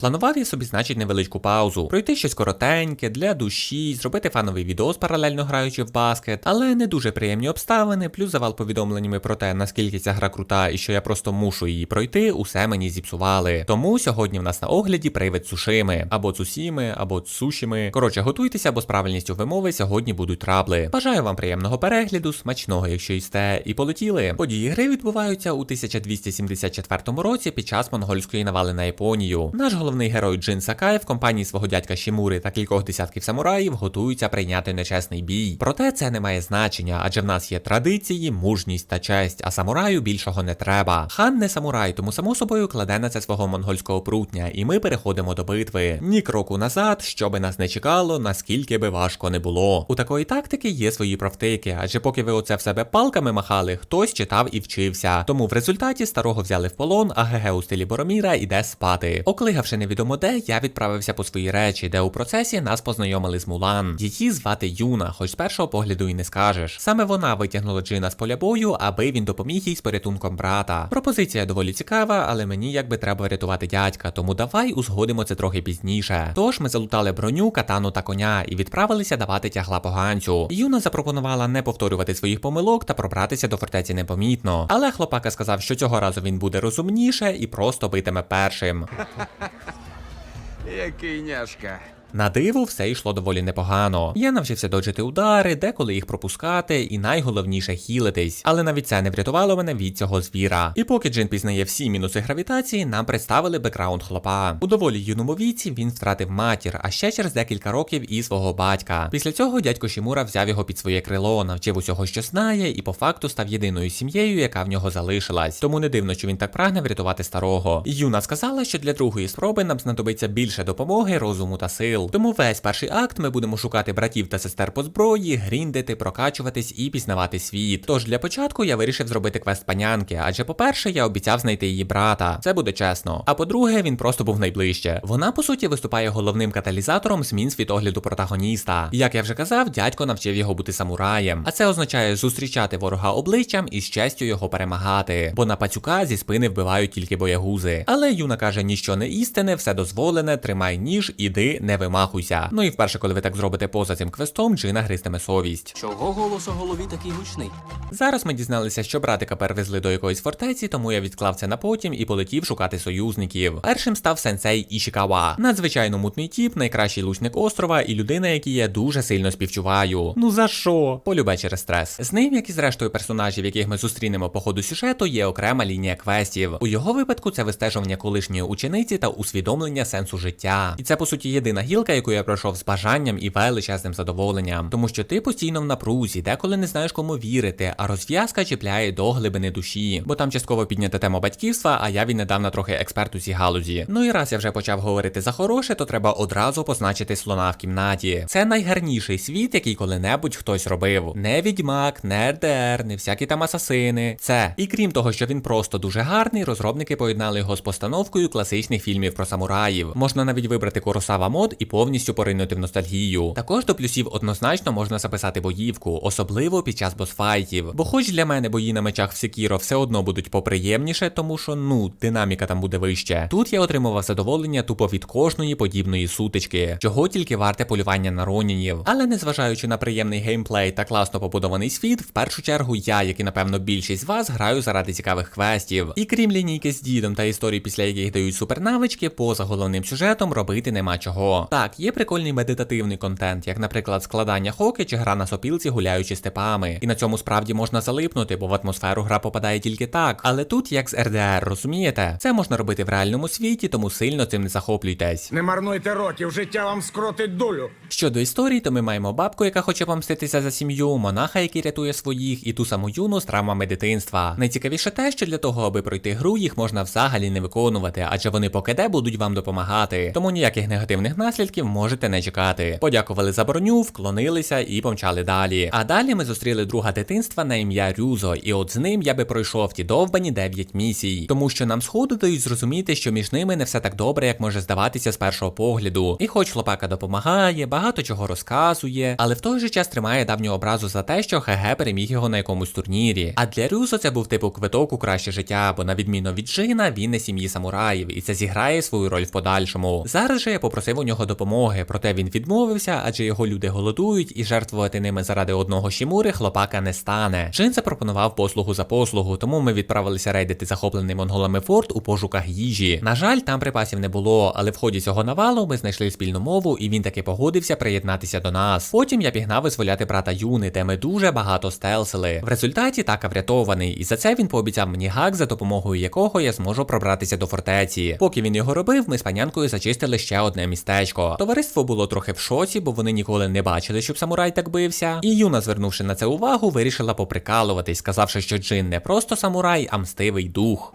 Планував я собі, значить, невеличку паузу, пройти щось коротеньке, для душі, зробити фановий відос, паралельно граючи в баскет, але не дуже приємні обставини, плюс завал повідомленнями про те, наскільки ця гра крута і що я просто мушу її пройти, усе мені зіпсували. Тому сьогодні в нас на огляді привид Цушими, або Цусіми, або Цушіми. Коротше, готуйтеся, бо з правильністю вимови сьогодні будуть трабли. Бажаю вам приємного перегляду, смачного, якщо їсте, і полетіли. Події гри відбуваються у 1274 році під час монгольської навали на Японію. Наш головний герой Джин Сакай в компанії свого дядька Шімури та кількох десятків самураїв готуються прийняти нечесний бій. Проте це не має значення, адже в нас є традиції, мужність та честь, а самураю більшого не треба. Хан не самурай, тому само собою кладе на це свого монгольського прутня, і ми переходимо до битви. Ні кроку назад, щоби нас не чекало, наскільки би важко не було. У такої тактики є свої правтики, адже поки ви оце в себе палками махали, хтось читав і вчився. Тому в результаті старого взяли в полон, а ГГ у стилі Бороміра іде спати. Оклигавши невідомо де, я відправився по свої речі, де у процесі нас познайомили з Мулан. Її звати Юна, хоч з першого погляду і не скажеш. Саме вона витягнула Джина з поля бою, аби він допоміг їй з порятунком брата. Пропозиція доволі цікава, але мені якби треба рятувати дядька, тому давай узгодимо це трохи пізніше. Тож ми залутали броню, катану та коня і відправилися давати тягла поганцю. Юна запропонувала не повторювати своїх помилок та пробратися до фортеці непомітно. Але хлопака сказав, що цього разу він буде розумніше і просто битиме першим. Який няшка. На диво все йшло доволі непогано. Я навчився доджити удари, деколи їх пропускати, і найголовніше хілитись. Але навіть це не врятувало мене від цього звіра. І поки Джин пізнає всі мінуси гравітації, нам представили бекграунд хлопа. У доволі юному віці він втратив матір, а ще через декілька років і свого батька. Після цього дядько Шімура взяв його під своє крило, навчив усього, що знає, і по факту став єдиною сім'єю, яка в нього залишилась. Тому не дивно, що він так прагне врятувати старого. Юна сказала, що для другої спроби нам знадобиться більше допомоги, розуму та сил. Тому весь перший акт ми будемо шукати братів та сестер по зброї, гріндити, прокачуватись і пізнавати світ. Тож для початку я вирішив зробити квест панянки, адже, по-перше, я обіцяв знайти її брата. Це буде чесно. А по-друге, він просто був найближче. Вона, по суті, виступає головним каталізатором змін світогляду протагоніста. Як я вже казав, дядько навчив його бути самураєм. А це означає зустрічати ворога обличчям і з честю його перемагати. Бо на пацюка зі спини вбивають тільки боягузи. Але Юна каже, ніщо не істине, все дозволене, тримай ніж, іди, не вимахуйся. Ну і вперше, коли ви так зробите поза цим квестом, Джина гристиме совість. Чого голос у голові такий гучний? Зараз ми дізналися, що братика перевезли до якоїсь фортеці, тому я відклав це на потім і полетів шукати союзників. Першим став сенсей Ішікава. Надзвичайно мутний тіп, найкращий лучник острова і людина, якій я дуже сильно співчуваю. Ну за що? Полюбе через стрес. З ним, як і з рештою персонажів, яких ми зустрінемо по ходу сюжету, є окрема лінія квестів. У його випадку це вистежування колишньої учениці та усвідомлення сенсу життя. І це по суті єдина гілка, яку я пройшов з бажанням і величезним задоволенням, тому що ти постійно в напрузі, деколи не знаєш кому вірити, а розв'язка чіпляє до глибини душі, бо там частково піднята тема батьківства, а я віднедавна трохи експерт у цій галузі. Ну і раз я вже почав говорити за хороше, то треба одразу позначити слона в кімнаті. Це найгарніший світ, який коли-небудь хтось робив. Не відьмак, не РДР, не всякі там асасини. Це. І крім того, що він просто дуже гарний, розробники поєднали його з постановкою класичних фільмів про самураїв. Можна навіть вибрати Куросава мод і повністю поринути в ностальгію. Також до плюсів однозначно можна записати боївку, особливо під час босфайтів. Бо хоч для мене бої на мечах в Секіро все одно будуть поприємніше, тому що ну динаміка там буде вище. Тут я отримував задоволення тупо від кожної подібної сутички, чого тільки варте полювання на ронінів. Але незважаючи на приємний геймплей та класно побудований світ, в першу чергу я, як і напевно більшість з вас, граю заради цікавих квестів. І крім лінійки з дідом та історії, після яких дають супернавички, поза головним сюжетом робити нема чого. Так, є прикольний медитативний контент, як, наприклад, складання хоки чи гра на сопілці, гуляючи степами. І на цьому справді можна залипнути, бо в атмосферу гра попадає тільки так. Але тут, як з РДР, розумієте, це можна робити в реальному світі, тому сильно цим не захоплюйтесь. Не марнуйте років, життя вам скротить долю. Щодо історії, то ми маємо бабку, яка хоче помститися за сім'ю, монаха, який рятує своїх, і ту саму юну з травмами дитинства. Найцікавіше те, що для того, аби пройти гру, їх можна взагалі не виконувати, адже вони поки де будуть вам допомагати. Тому ніяких негативних наслідків наслідків можете не чекати. Подякували за броню, вклонилися і помчали далі. А далі ми зустріли друга дитинства на ім'я Рюзо, і от з ним я би пройшов ті довбані 9 місій. Тому що нам сходу дають зрозуміти, що між ними не все так добре, як може здаватися з першого погляду. І хоч хлопака допомагає, багато чого розказує, але в той же час тримає давню образу за те, що ХГ переміг його на якомусь турнірі. А для Рюзо це був типу квиток у краще життя, бо на відміну від Джина, він не сім'ї самураїв, і це зіграє свою роль в подальшому. Зараз же я попросив у нього допомоги, проте він відмовився, адже його люди голодують, і жертвувати ними заради одного Шімури хлопака не стане. Джин запропонував послугу за послугу, тому ми відправилися рейдити захоплений монголами форт у пошуках їжі. На жаль, там припасів не було, але в ході цього навалу ми знайшли спільну мову, і він таки погодився приєднатися до нас. Потім я пігнав визволяти брата Юни, де ми дуже багато стелсили. В результаті така врятований, і за це він пообіцяв мені гак, за допомогою якого я зможу пробратися до фортеці. Поки він його робив, ми з панянкою зачистили ще одне містечко. Товариство було трохи в шоці, бо вони ніколи не бачили, щоб самурай так бився. І Юна, звернувши на це увагу, вирішила поприкалуватись, сказавши, що Джин не просто самурай, а мстивий дух.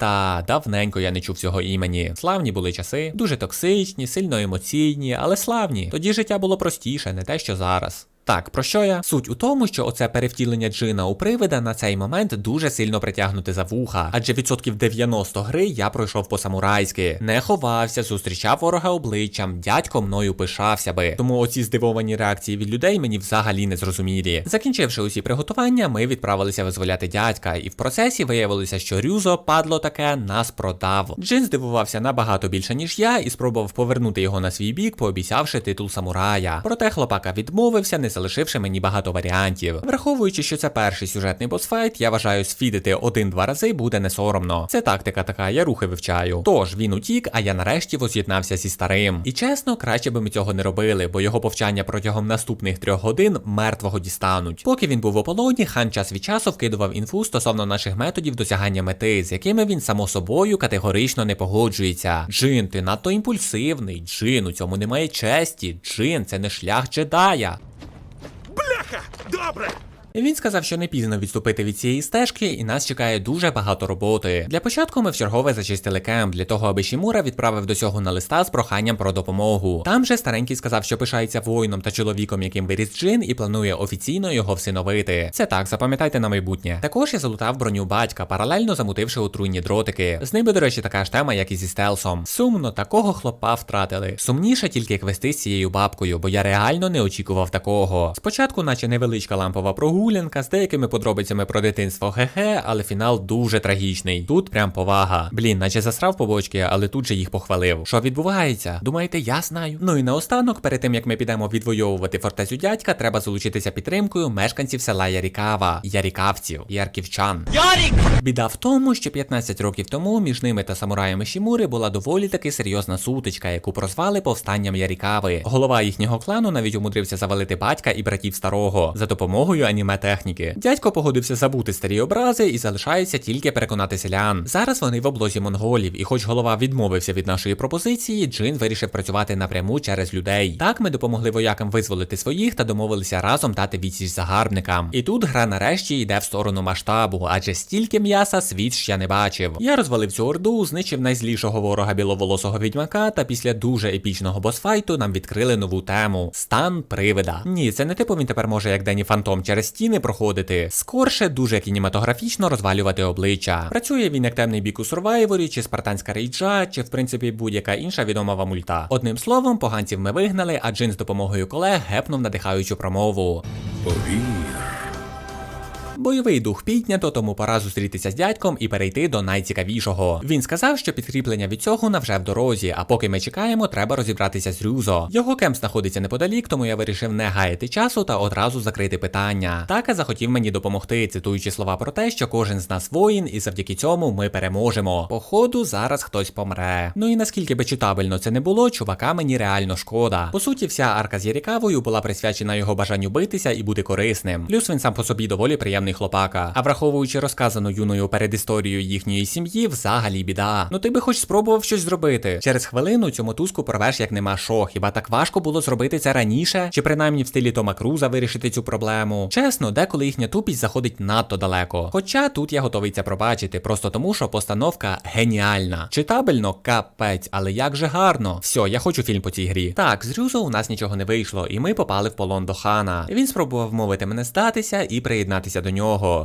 Та давненько я не чув цього імені. Славні були часи, дуже токсичні, сильно емоційні, але славні. Тоді життя було простіше, не те, що зараз. Так, про що я? Суть у тому, що оце перевтілення джина у привида на цей момент дуже сильно притягнути за вуха, адже відсотків 90 гри я пройшов по самурайськи, не ховався, зустрічав ворога обличчям, дядько мною пишався би. Тому оці здивовані реакції від людей мені взагалі не зрозумілі. Закінчивши усі приготування, ми відправилися визволяти дядька, і в процесі виявилося, що Рюзо, падло таке, нас продав. Джин здивувався набагато більше, ніж я, і спробував повернути його на свій бік, пообіцявши титул самурая. Проте хлопака відмовився, не залишивши мені багато варіантів. Враховуючи, що це перший сюжетний босфайт, я вважаю, сфідити один-два рази буде не соромно. Це тактика така, я рухи вивчаю. Тож він утік, а я нарешті воз'єднався зі старим. І чесно, краще би ми цього не робили, бо його повчання протягом наступних трьох годин мертвого дістануть. Поки він був в ополоні, хан час від часу вкидував інфу стосовно наших методів досягання мети, з якими він само собою категорично не погоджується. Джин, ти надто імпульсивний. Джин, у цьому немає честі. Джин, це не шлях джедая. Бляха! Добре! Він сказав, що не пізно відступити від цієї стежки, і нас чекає дуже багато роботи. Для початку ми вчергове зачистили кемп для того, аби Шімура відправив до цього на листа з проханням про допомогу. Там же старенький сказав, що пишається воїном та чоловіком, яким виріс Джин, і планує офіційно його всиновити. Це так, запам'ятайте на майбутнє. Також я залутав броню батька, паралельно замутивши отруйні дротики. З ними, до речі, така ж тема, як і зі стелсом. Сумно, такого хлопа втратили. Сумніше тільки квести з цією бабкою, бо я реально не очікував такого. Спочатку, наче невеличка лампова прогулянка з деякими подробицями про дитинство ГГ, але фінал дуже трагічний. Тут прям повага. Блін, наче засрав побочки, але тут же їх похвалив. Що відбувається? Думаєте, я знаю? Ну і наостанок, перед тим як ми підемо відвоювати фортецю дядька, треба залучитися підтримкою мешканців села Ярікава, ярікавців, ярківчан. Ярік! Біда в тому, що 15 років тому між ними та самураями Шімури була доволі таки серйозна сутичка, яку прозвали повстанням Ярікави. Голова їхнього клану навіть умудрився завалити батька і братів старого за допомогою аніме техніки. Дядько погодився забути старі образи і залишається тільки переконати селян. Зараз вони в облозі монголів, і хоч голова відмовився від нашої пропозиції, Джин вирішив працювати напряму через людей. Так ми допомогли воякам визволити своїх та домовилися разом дати відсіч загарбникам. І тут гра нарешті йде в сторону масштабу, адже стільки м'яса світ ще не бачив. Я розвалив цю орду, знищив найзлішого ворога біловолосого відьмака, та після дуже епічного босфайту нам відкрили нову тему стан привида. Ні, це не типу він тепер може як Дені Фантом через стіни проходити. Скорше дуже кінематографічно розвалювати обличчя. Працює він як темний бік у Сурвайворі, чи спартанська рейджа, чи в принципі будь-яка інша відома вам мульта. Одним словом, поганців ми вигнали, а Джин з допомогою колег гепнув надихаючу промову. Бойовий дух піднято, тому пора зустрітися з дядьком і перейти до найцікавішого. Він сказав, що підкріплення від цього навже в дорозі, а поки ми чекаємо, треба розібратися з Рюзо. Його кемп знаходиться неподалік, тому я вирішив не гаяти часу та одразу закрити питання. Така захотів мені допомогти, цитуючи слова про те, що кожен з нас воїн, і завдяки цьому ми переможемо. Походу, зараз хтось помре. Ну і наскільки би читабельно це не було, чувака мені реально шкода. По суті, вся арка з Ярікавою була присвячена його бажанню битися і бути корисним. Плюс він сам по собі доволі приємний хлопака. А враховуючи розказану юною перед історією їхньої сім'ї, взагалі біда. Ну ти би хоч спробував щось зробити. Через хвилину цю мотузку порвеш як нема що. Хіба так важко було зробити це раніше? Чи принаймні в стилі Тома Круза вирішити цю проблему? Чесно, деколи їхня тупість заходить надто далеко. Хоча тут я готовий це пробачити, просто тому, що постановка геніальна. Читабельно капець, але як же гарно. Все, я хочу фільм по цій грі. Так, з Рюзо у нас нічого не вийшло, і ми попали в полон до хана. Він спробував мовити мене здатися і приєднатися до нього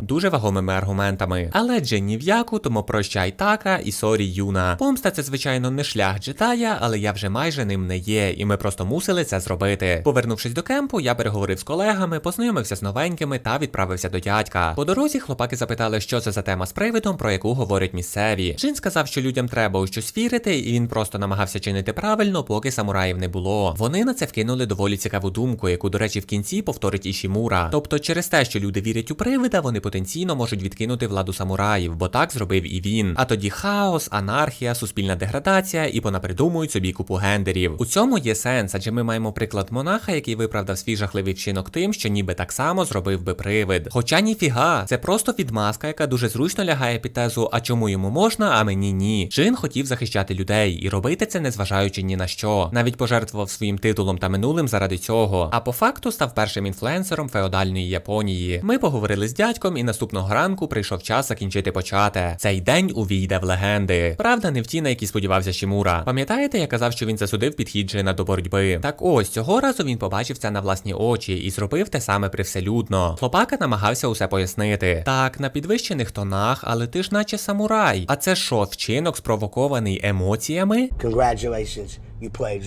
дуже вагомими аргументами. Але Джин ні в яку, тому прощай така і сорі юна. Помста це звичайно не шлях джетая, але я вже майже ним не є, і ми просто мусили це зробити. Повернувшись до кемпу, я переговорив з колегами, познайомився з новенькими та відправився до дядька. По дорозі хлопаки запитали, що це за тема з привидом, про яку говорять місцеві. Джин сказав, що людям треба у щось вірити, і він просто намагався чинити правильно, поки самураїв не було. Вони на це вкинули доволі цікаву думку, яку, до речі, в кінці повторить Ішімура. Тобто, через те, що люди вірять у привида, вони потенційно можуть відкинути владу самураїв, бо так зробив і він. А тоді хаос, анархія, суспільна деградація і понапридумують собі купу гендерів. У цьому є сенс, адже ми маємо приклад монаха, який виправдав свій жахливий вчинок тим, що ніби так само зробив би привид. Хоча ніфіга, це просто відмазка, яка дуже зручно лягає під тезу, а чому йому можна, а мені ні. Джин хотів захищати людей і робити це незважаючи ні на що. Навіть пожертвував своїм титулом та минулим заради цього. А по факту став першим інфлюенсером феодальної Японії. Ми поговорили з дядьком, і наступного ранку прийшов час закінчити почате. Цей день увійде в легенди. Правда, не в ті, на які сподівався Шімура. Пам'ятаєте, я казав, що він засудив підхід Джина до боротьби. Так ось цього разу він побачив це на власні очі і зробив те саме привселюдно. Хлопака намагався усе пояснити. Так, на підвищених тонах, але ти ж наче самурай. А це що, вчинок спровокований емоціями? Congratulations, you played.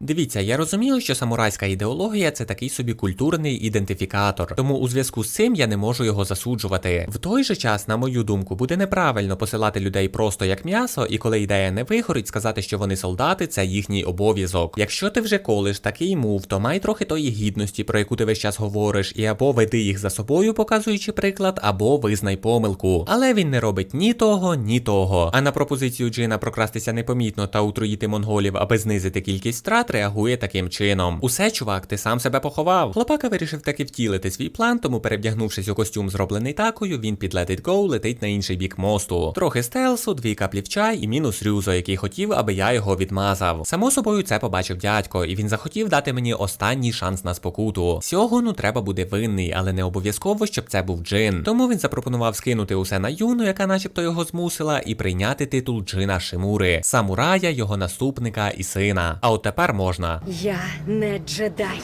Дивіться, я розумію, що самурайська ідеологія це такий собі культурний ідентифікатор, тому у зв'язку з цим я не можу його засуджувати. В той же час, на мою думку, буде неправильно посилати людей просто як м'ясо, і коли ідея не вигорить, сказати, що вони солдати, це їхній обов'язок. Якщо ти вже колиш такий мув, то май трохи тої гідності, про яку ти весь час говориш, і або веди їх за собою, показуючи приклад, або визнай помилку. Але він не робить ні того, ні того. А на пропозицію Джина прокрастися непомітно та утроїти монголів, аби знизити кількість втрат, реагує таким чином. Усе, чувак, ти сам себе поховав. Хлопака вирішив таки втілити свій план, тому перевдягнувшись у костюм, зроблений такою, він під Let It Go летить на інший бік мосту. Трохи стелсу, дві каплі в чай і мінус Рюзо, який хотів, аби я його відмазав. Само собою, це побачив дядько, і він захотів дати мені останній шанс на спокуту. Сьогодні треба буде винний, але не обов'язково, щоб це був джин. Тому він запропонував скинути усе на юну, яка начебто його змусила, і прийняти титул джина Шимури, самурая, його наступника і сина. А от тепер можна. Я не джедай.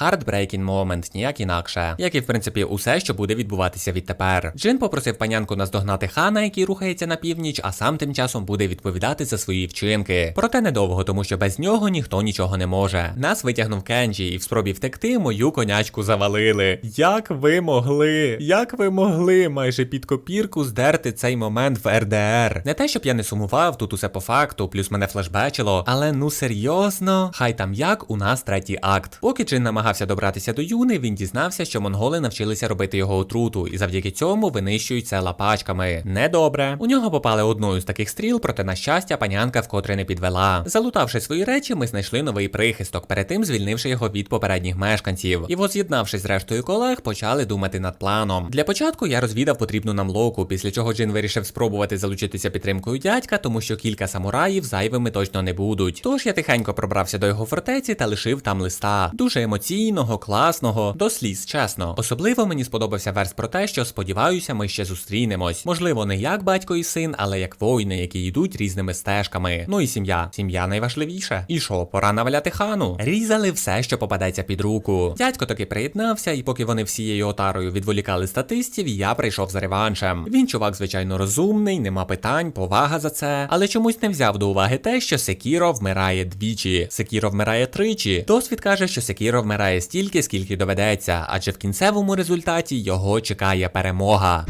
Heartbreaking moment, ніяк інакше. Як і в принципі усе, що буде відбуватися відтепер. Джин попросив панянку наздогнати хана, який рухається на північ, а сам тим часом буде відповідати за свої вчинки. Проте недовго, тому що без нього ніхто нічого не може. Нас витягнув Кенджі, і в спробі втекти мою конячку завалили. Як ви могли? Як ви могли майже під копірку здерти цей момент в РДР? Не те, щоб я не сумував, тут усе по факту, плюс мене флешбечило, але ну серйозно, хай там як у нас третій акт. Поки Джин намагався добратися до Юни, він дізнався, що монголи навчилися робити його отруту, і завдяки цьому винищують села пачками. Недобре. У нього попали одною з таких стріл, проте на щастя, панянка вкотре не підвела. Залутавши свої речі, ми знайшли новий прихисток, перед тим звільнивши його від попередніх мешканців. І воз'єднавшись з рештою колег, почали думати над планом. Для початку я розвідав потрібну нам локу, після чого Джин вирішив спробувати залучитися підтримкою дядька, тому що кілька самураїв зайвими точно не будуть. Тож я тихенько пробрався до його фортеці та лишив там листа. Дуже емоційного, класного, до сліз, чесно. Особливо мені сподобався верс про те, що сподіваюся, ми ще зустрінемось. Можливо, не як батько і син, але як воїни, які йдуть різними стежками. Ну і сім'я. Сім'я найважливіше. І що, пора наваляти хану? Різали все, що попадеться під руку. Дядько таки приєднався, і поки вони всією отарою відволікали статистів, я прийшов за реваншем. Він чувак, звичайно, розумний, нема питань, повага за це, але чомусь не взяв до уваги те, що Секіро вмирає двічі. Секіро вмирає тричі. Досвід каже, що Секіро вмирає стільки, скільки доведеться, адже в кінцевому результаті його чекає перемога.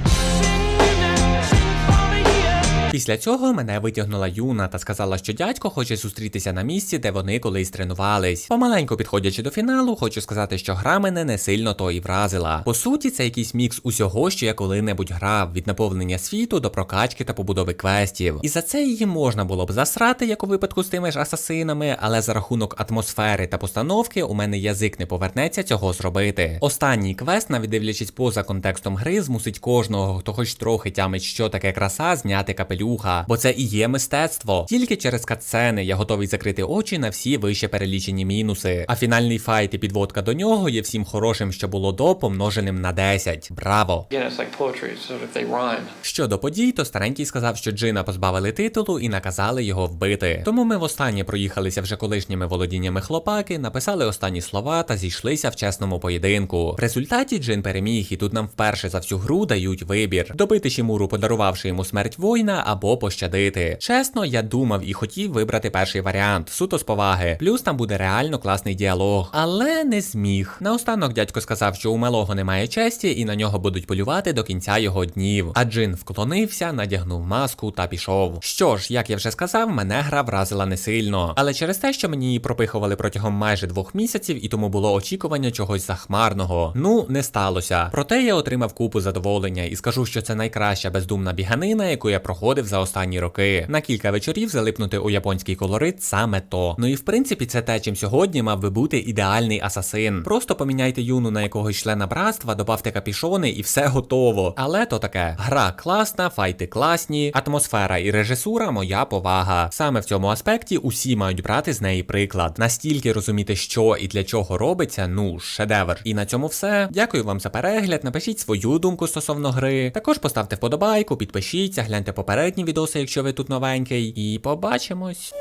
Після цього мене витягнула Юна та сказала, що дядько хоче зустрітися на місці, де вони колись тренувались. Помаленьку підходячи до фіналу, хочу сказати, що гра мене не сильно то і вразила. По суті, це якийсь мікс усього, що я коли-небудь грав, від наповнення світу до прокачки та побудови квестів. І за це її можна було б засрати, як у випадку з тими ж асасинами, але за рахунок атмосфери та постановки у мене язик не повернеться цього зробити. Останній квест, навіть дивлячись поза контекстом гри, змусить кожного, хто хоч трохи тямить, що таке краса, зняти капелюха, бо це і є мистецтво. Тільки через катсцени я готовий закрити очі на всі вище перелічені мінуси. А фінальний файт і підводка до нього є всім хорошим, що було до, помноженим на 10. Браво! Again, it's like poetry, so if they rhyme. Щодо подій, то старенький сказав, що Джина позбавили титулу і наказали його вбити. Тому ми востаннє проїхалися вже колишніми володіннями хлопаки, написали останні слова та зійшлися в чесному поєдинку. В результаті Джин переміг, і тут нам вперше за всю гру дають вибір: добити Шімуру, подарувавши йому смерть воїна, або пощадити. Чесно, я думав і хотів вибрати перший варіант, суто з поваги. Плюс там буде реально класний діалог, але не зміг. Наостанок дядько сказав, що у малого немає честі, і на нього будуть полювати до кінця його днів. А Джин вклонився, надягнув маску та пішов. Що ж, як я вже сказав, мене гра вразила не сильно. Але через те, що мені її пропихували протягом майже двох місяців, і тому було очікування чогось захмарного. Ну, не сталося. Проте я отримав купу задоволення і скажу, що це найкраща бездумна біганина, яку я проходив за останні роки. На кілька вечорів залипнути у японський колорит саме то. Ну і в принципі, це те, чим сьогодні мав би бути ідеальний асасин. Просто поміняйте юну на якогось члена братства, добавте капішони і все готово. Але то таке. Гра класна, файти класні, атмосфера і режисура моя повага. Саме в цьому аспекті усі мають брати з неї приклад. Настільки розуміти, що і для чого робиться, ну шедевр. І на цьому все. Дякую вам за перегляд. Напишіть свою думку стосовно гри. Також поставте вподобайку, підпишіться, гляньте попередні відоси, якщо ви тут новенький. І побачимось.